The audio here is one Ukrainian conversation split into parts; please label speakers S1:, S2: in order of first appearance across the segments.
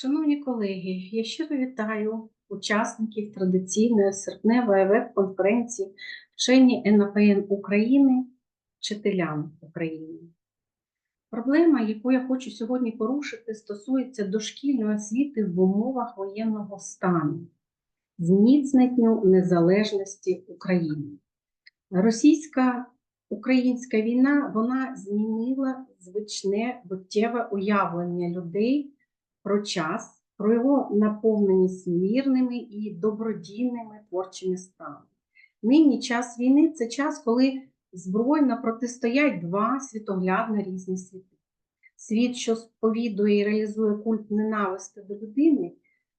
S1: Шановні колеги, я щиро вітаю учасників традиційної серпневої веб-конференції вчені НАПН України вчителям України. Проблема, яку я хочу сьогодні порушити, стосується дошкільної освіти в умовах воєнного стану, зміцненню незалежності України. Російська українська війна вона змінила звичне буттєве уявлення людей про час, про його наповненість мирними і добродійними творчими справами. Нині час війни це час, коли збройно протистоять два світоглядно різні світи. Світ, що сповідує і реалізує культ ненависти до людини,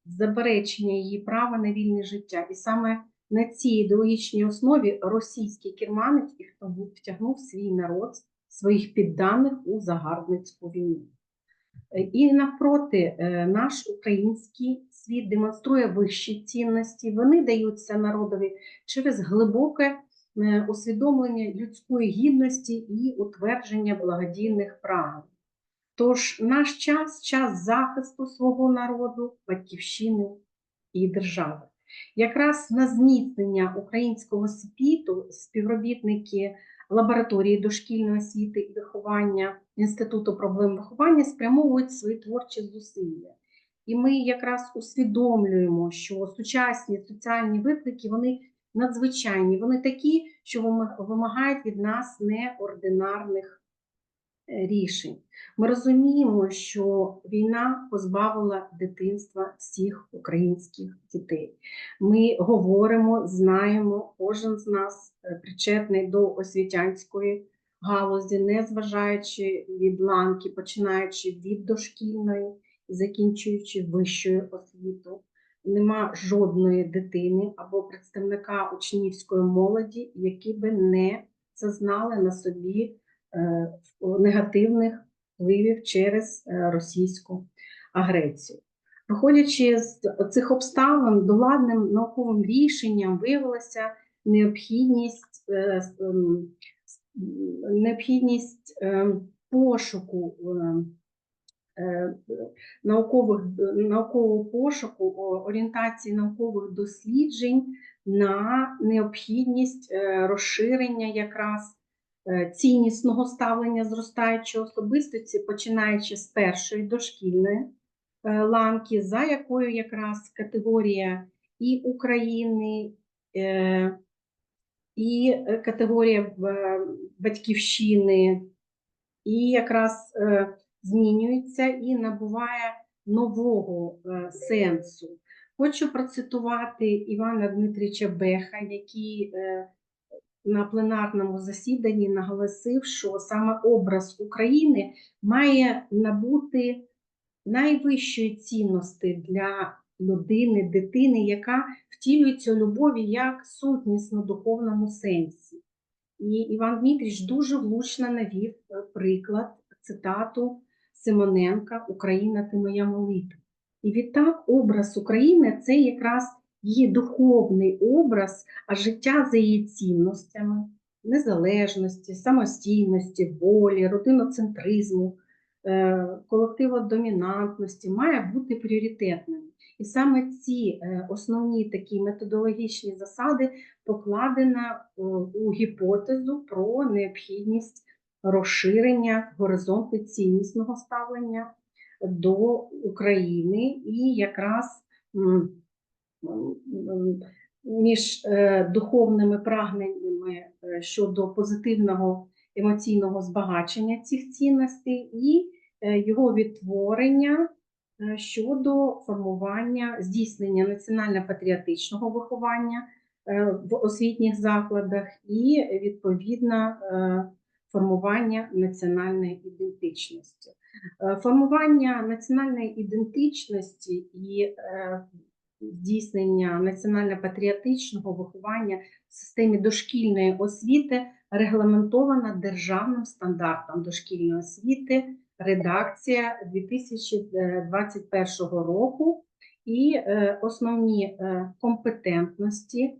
S1: заперечення її права на вільне життя. І саме на цій ідеологічній основі російський керманець і хто втягнув свій народ, своїх підданих у загарбницьку війну. І навпроти, е, наш український світ демонструє вищі цінності. Вони даються народові через глибоке е, усвідомлення людської гідності і утвердження благодійних прав. Тож наш час час захисту свого народу, батьківщини і держави. Якраз на зміцнення українського світу співробітники лабораторії дошкільної освіти і виховання Інституту проблем виховання спрямовують свої творчі зусилля. І ми якраз усвідомлюємо, що сучасні соціальні виклики вони надзвичайні, вони такі, що вимагають від нас неординарних рішень. Ми розуміємо, що війна позбавила дитинства всіх українських дітей. Ми говоримо, знаємо, кожен з нас е, причетний до освітянської галузі, не зважаючи від ланки, починаючи від дошкільної закінчуючи вищою освіту. Нема жодної дитини або представника учнівської молоді, які би не зазнали на собі негативних впливів через е, російську агресію. Виходячи з цих обставин, доладним науковим рішенням виявилася необхідність е, ем, необхідність е, пошуку наукових, наукового пошуку, орієнтації наукових досліджень на необхідність розширення якраз Е, ціннісного ставлення зростаючої особистості, починаючи з першої дошкільної е, ланки, за якою якраз категорія і України, е, і категорія батьківщини, і якраз змінюється і набуває нового сенсу. Хочу процитувати Івана Дмитрича Беха, який на пленарному засіданні наголосив, що саме образ України має набути найвищої цінності для людини, дитини, яка втілюється у любові як сутнісно духовному сенсі. І Іван Дмитрич дуже влучно навів е, приклад, цитату Симоненка Україна ти моя молитва. І відтак образ України це якраз її духовний образ, а життя за її цінностями, незалежності, самостійності, волі, родиноцентризму, е, колективодомінантності має бути пріоритетним. І саме ці е, основні такі методологічні засади покладено е, у гіпотезу про необхідність розширення горизонту ціннісного ставлення до України і якраз між е, духовними прагненнями е, щодо позитивного емоційного збагачення цих цінностей і е, його відтворення щодо формування здійснення національно-патріотичного виховання в освітніх закладах і відповідно формування національної ідентичності. Формування національної ідентичності і здійснення національно-патріотичного виховання в системі дошкільної освіти регламентована державним стандартом дошкільної освіти, редакція 2021 року і е, основні е, компетентності.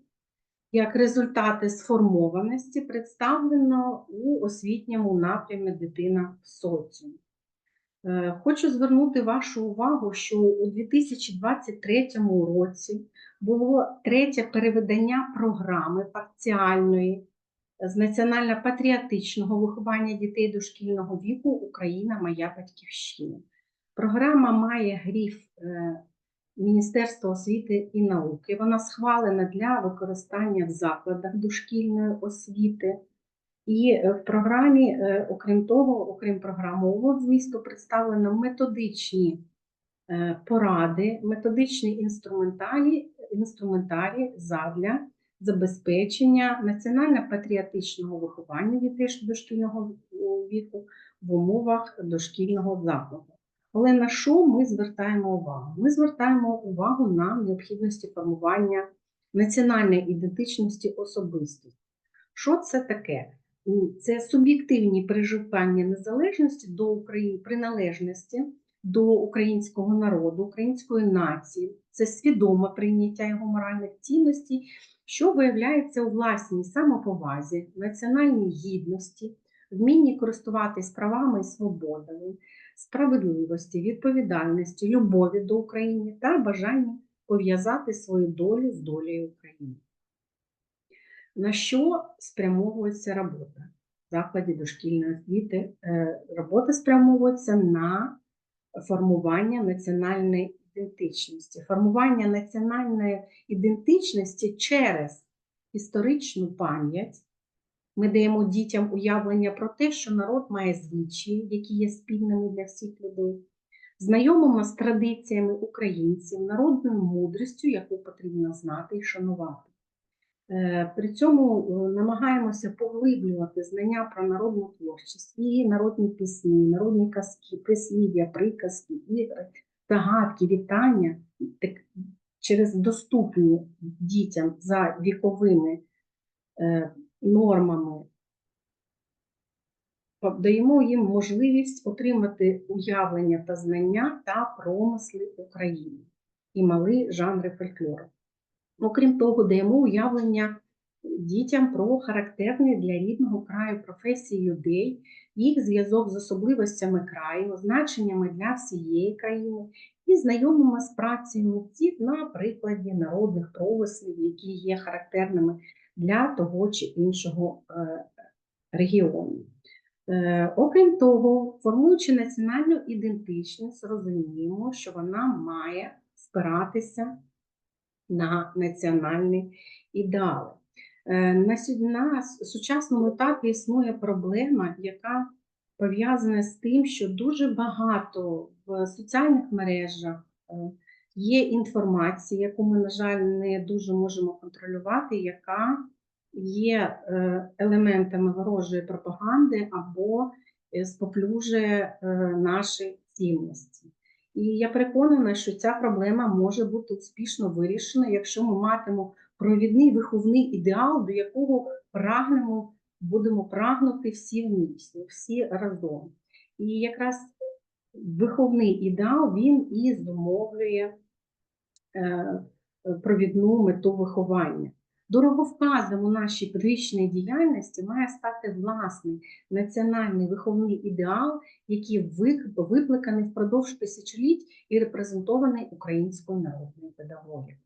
S1: Як результати сформованості представлено у освітньому напрямі дитина в соціумі. Е, Хочу звернути вашу увагу, що у 2023 році було третє переведення програми парціальної з національно-патріотичного виховання дітей дошкільного віку Україна Моя Батьківщина. Програма має гриф е, Міністерства освіти і науки. Вона схвалена для використання в закладах дошкільної освіти. І е, в програмі, е, окрім того, окрім програмового змісту, представлено методичні е, поради, методичні інструментарії, інструментарії задля забезпечення національно-патріотичного виховання дітей дошкільного віку в умовах дошкільного закладу. Але на що ми звертаємо увагу? Ми звертаємо увагу на необхідності формування національної ідентичності особистості. Що це таке? Це суб'єктивні переживання незалежності до України, приналежності до українського народу, української нації, це свідоме прийняття його моральних цінностей, що виявляється у власній самоповазі, національній гідності, вмінні користуватись правами і свободами, справедливості, відповідальності, любові до України та бажанні пов'язати свою долю з долею України. На що спрямовується робота в закладі дошкільної освіти? Е, Робота спрямовується на формування національної ідентичності. Формування національної ідентичності через історичну пам'ять. Ми даємо дітям уявлення про те, що народ має звичаї, які є спільними для всіх людей. Знайомимо з традиціями українців, народною мудрістю, яку потрібно знати і шанувати. Е, При цьому е, намагаємося поглиблювати знання про народну творчість і народні пісні, народні казки, прислів'я, приказки, ігри, загадки, вітання так, через доступні дітям за віковими е, нормами. Даємо їм можливість отримати уявлення та знання та промисли України і мали жанри фольклору. Окрім того, даємо уявлення дітям про характерні для рідного краю професії людей, їх зв'язок з особливостями краю, значеннями для всієї країни і знайомимо з працею митців на прикладі народних промислів, які є характерними для того чи іншого е, регіону. Е, Окрім того, формуючи національну ідентичність, розуміємо, що вона має спиратися на національні ідеали. Е, На, сучасному етапі існує проблема, яка пов'язана з тим, що дуже багато в соціальних мережах е, є інформації, яку ми, на жаль, не дуже можемо контролювати, яка є е, елементами ворожої пропаганди або споплюжує наші цінності. І я переконана, що ця проблема може бути успішно вирішена, якщо ми матимемо провідний виховний ідеал, до якого прагнемо, будемо прагнути всі вмісні, всі разом. І якраз виховний ідеал він і зумовлює е, провідну мету виховання. Дороговказом у нашій педагогічній діяльності має стати власний національний виховний ідеал, який викликаний впродовж тисячоліть і репрезентований українською народною педагогікою.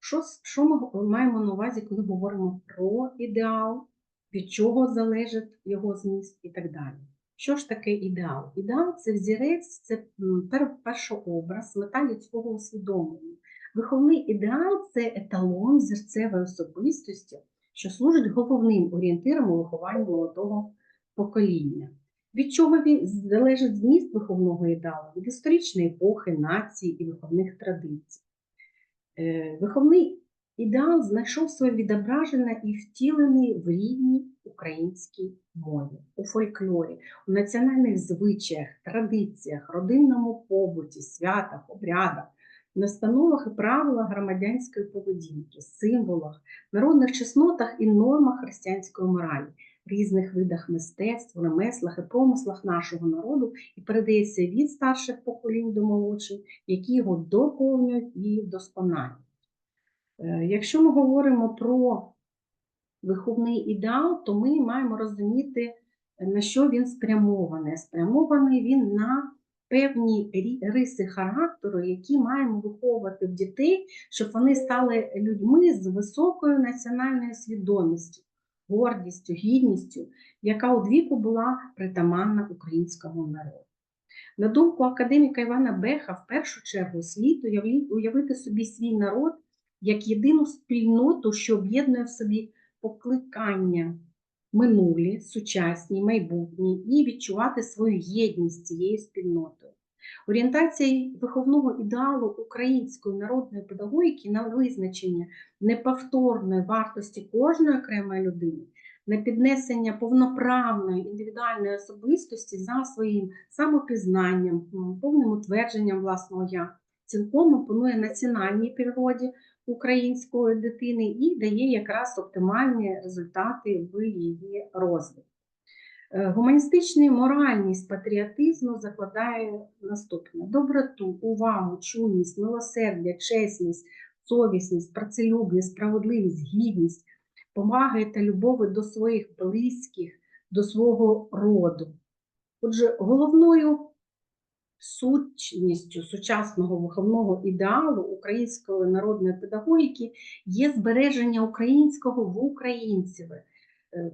S1: Що, що ми маємо на увазі, коли говоримо про ідеал, від чого залежить його зміст і так далі? Що ж таке ідеал? Ідеал це взірець, це м, пер- першообраз, мета людського усвідомлення. Виховний ідеал це еталон зірцевої особистості, що служить головним орієнтиром у вихованні молодого покоління. Від чого він залежить зміст виховного ідеалу? Від історичної епохи, нації і виховних традицій. Е, Виховний ідеал знайшов своє відображення і втілений в рідній українській мові, у фольклорі, у національних звичаях, традиціях, родинному побуті, святах, обрядах, настановах і правилах громадянської поведінки, символах, народних чеснотах і нормах християнської моралі, різних видах мистецтв, ремеслах і промислах нашого народу і передається від старших поколінь до молодших, які його доповнюють і вдосконалюють. Е, Якщо ми говоримо про виховний ідеал, то ми маємо розуміти На що він спрямований? Спрямований він на певні риси характеру, які маємо виховувати в дітей, щоб вони стали людьми з високою національною свідомістю, гордістю, гідністю, яка у віку була притаманна українському народу. На думку академіка Івана Беха, в першу чергу слід уявити собі свій народ як єдину спільноту, що об'єднує в собі покликання минулі, сучасні, майбутні, і відчувати свою єдність з цією спільнотою. Орієнтація виховного ідеалу української народної педагогіки на визначення неповторної вартості кожної окремої людини, на піднесення повноправної індивідуальної особистості за своїм самопізнанням, повним утвердженням власного я, цілком опонує національній природі української дитини і дає якраз оптимальні результати в її розвитку. Е, Гуманістичний моральність патріотизму закладає наступне: доброту, увагу, чуйність, милосердя, чесність, совісність, працелюбність, справедливість, гідність, поваги та любови до своїх близьких, до свого роду. Отже, головною сутністю сучасного виховного ідеалу української народної педагогіки є збереження українського в українцеві,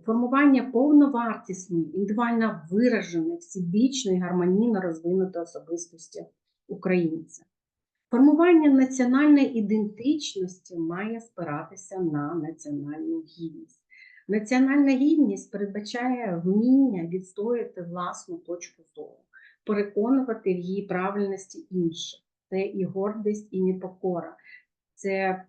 S1: формування повновартісної, індивідуально вираженої, всебічної, гармонійно розвинутої особистості українця. Формування національної ідентичності має спиратися на національну гідність. Національна гідність передбачає вміння відстояти власну точку зору, переконувати в її правильності інших. Це і гордість, і непокора. Це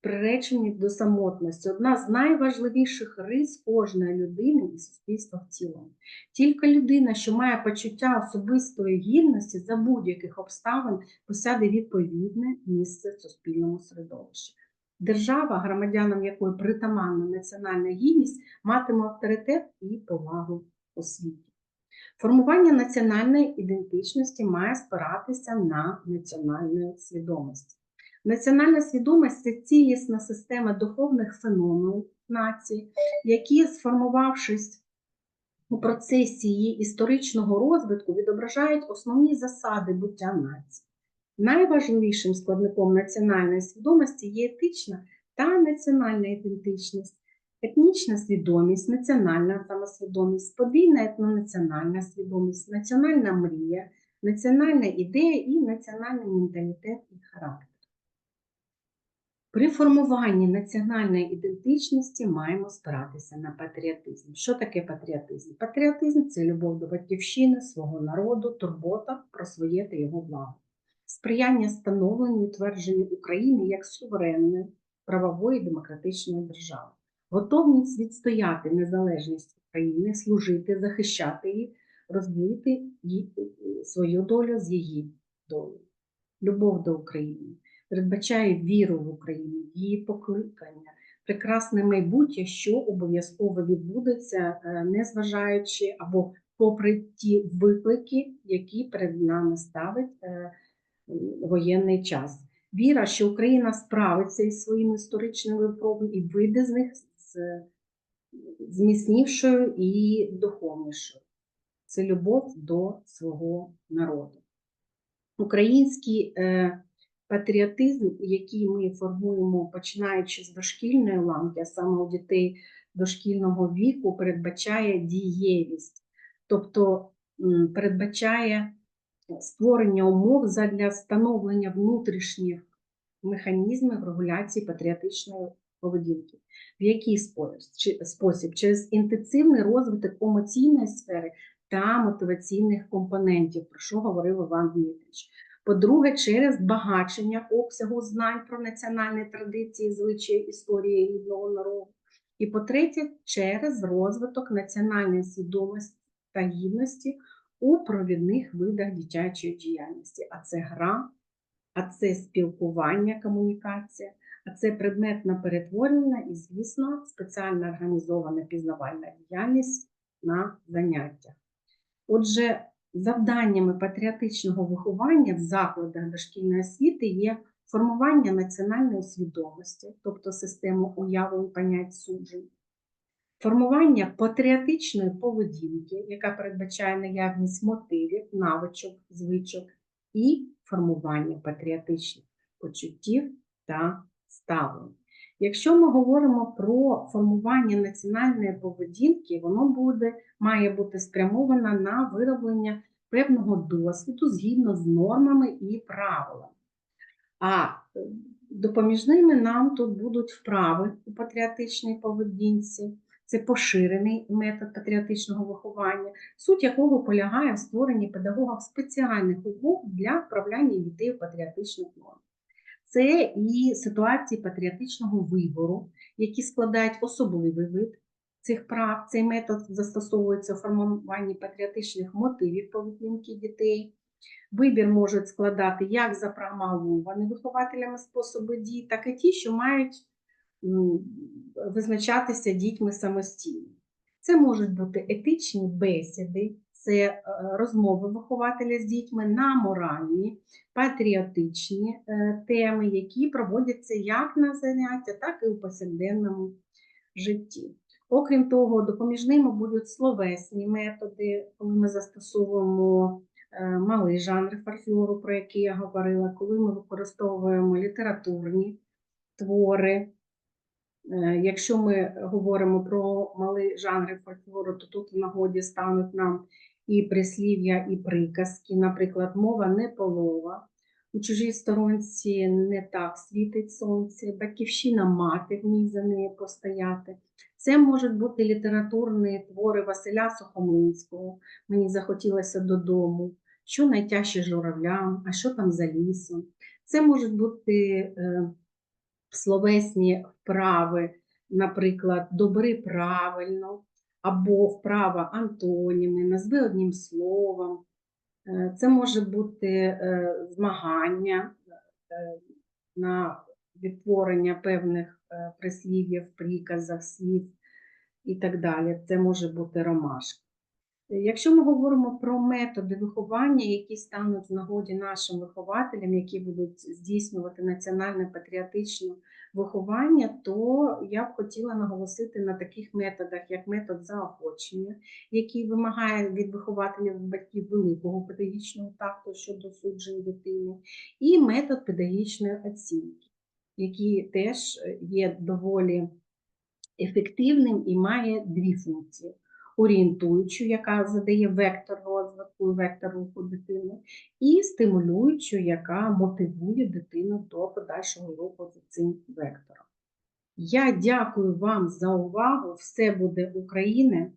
S1: приреченість до самотності одна з найважливіших рис кожної людини і суспільства в цілому. Тільки людина, що має почуття особистої гідності за будь-яких обставин, посяде відповідне місце в суспільному середовищі. Держава, громадянам якої притаманна національна гідність, матиме авторитет і повагу у світі. Формування національної ідентичності має спиратися на національну свідомість. Національна свідомість це цілісна система духовних феноменів нації, які, сформувавшись у процесі її історичного розвитку, відображають основні засади буття нації. Найважливішим складником національної свідомості є етична та національна ідентичність, етнічна свідомість, національна самосвідомість, подвійна етнонаціональна свідомість, національна мрія, національна ідея і національний менталітет і характер. При формуванні національної ідентичності маємо спиратися на патріотизм. Що таке патріотизм? Патріотизм це любов до батьківщини, свого народу, турбота про своє та його благо, сприяння становленню і утвердженню України як суверенної, правової демократичної держави, готовність відстояти незалежність України, служити, захищати її, розділити свою долю з її долею. Любов до України передбачає віру в Україну, її покликання, прекрасне майбутнє, що обов'язково відбудеться, е, незважаючи або попри ті виклики, які перед нами ставить е, воєнний час. Віра, що Україна справиться із своїми історичними випробами і вийде з них зміцнівшою і духовнішою. Це любов до свого народу. Український е, патріотизм, який ми формуємо починаючи з дошкільної ланки, а саме у дітей дошкільного віку, передбачає дієвість, тобто передбачає створення умов задля становлення внутрішніх механізмів регуляції патріотичної поведінки. В який спосіб? Через інтенсивний розвиток емоційної сфери та мотиваційних компонентів, про що говорив Іван Дмитрович. По-друге, через збагачення обсягу знань про національні традиції, звичаї, історії рідного народу. І по-третє, через розвиток національної свідомості та гідності у провідних видах дитячої діяльності. А це гра, а це спілкування, комунікація, а це предметна перетворення і, звісно, спеціально організована пізнавальна діяльність на заняттях. Отже, завданнями патріотичного виховання в закладах дошкільної освіти є формування національної свідомості, тобто систему уявлень, понять суджень, формування патріотичної поведінки, яка передбачає наявність мотивів, навичок, звичок, і формування патріотичних почуттів та ставлень. Якщо ми говоримо про формування національної поведінки, воно буде, має бути спрямовано на вироблення певного досвіду згідно з нормами і правилами. А е, допоміжними нам тут будуть вправи у патріотичній поведінці. Це поширений метод патріотичного виховання, суть якого полягає в створенні педагогам спеціальних умов для вправляння дітей в патріотичних норм. Це і ситуації патріотичного вибору, які складають особливий вид цих прав. Цей метод застосовується у формуванні патріотичних мотивів поведінки дітей. Вибір можуть складати як запрограмовані вихователями способи дій, так і ті, що мають визначатися дітьми самостійно. Це можуть бути етичні бесіди, це е, розмови вихователя з дітьми на моральні, патріотичні е, теми, які проводяться як на заняття, так і у повсякденному житті. Окрім того, допоміжними будуть словесні методи, коли ми застосовуємо е, малий жанр фольклору, про який я говорила, коли ми використовуємо літературні твори. Е, Якщо ми говоримо про малий жанр фольклору, то тут в нагоді стануть нам і прислів'я, і приказки, наприклад, мова не полова. У чужій сторонці не так світить сонце, батьківщина мати в ній за неї постояти. Це можуть бути літературні твори Василя Сухомлинського. Мені захотілося додому. Що найтяжче журавлям, а що там за лісом. Це можуть бути е, словесні вправи, наприклад, добри правильно, або вправа антоніми, назви одним словом. Е, Це може бути е, змагання на відтворення певних прислів'їв, приказах, слів і так далі. Це може бути ромашка. Якщо ми говоримо про методи виховання, які стануть в нагоді нашим вихователям, які будуть здійснювати національне патріотичне виховання, то я б хотіла наголосити на таких методах, як метод заохочення, який вимагає від вихователів батьків великого педагогічного такту щодо суджень дитини, і метод педагогічної оцінки, який теж є доволі ефективним і має дві функції орієнтуючу, яка задає вектор розвитку, і вектор руху дитини, і стимулюючу, яка мотивує дитину до подальшого руху за цим вектором. Я дякую вам за увагу. Все буде Україна!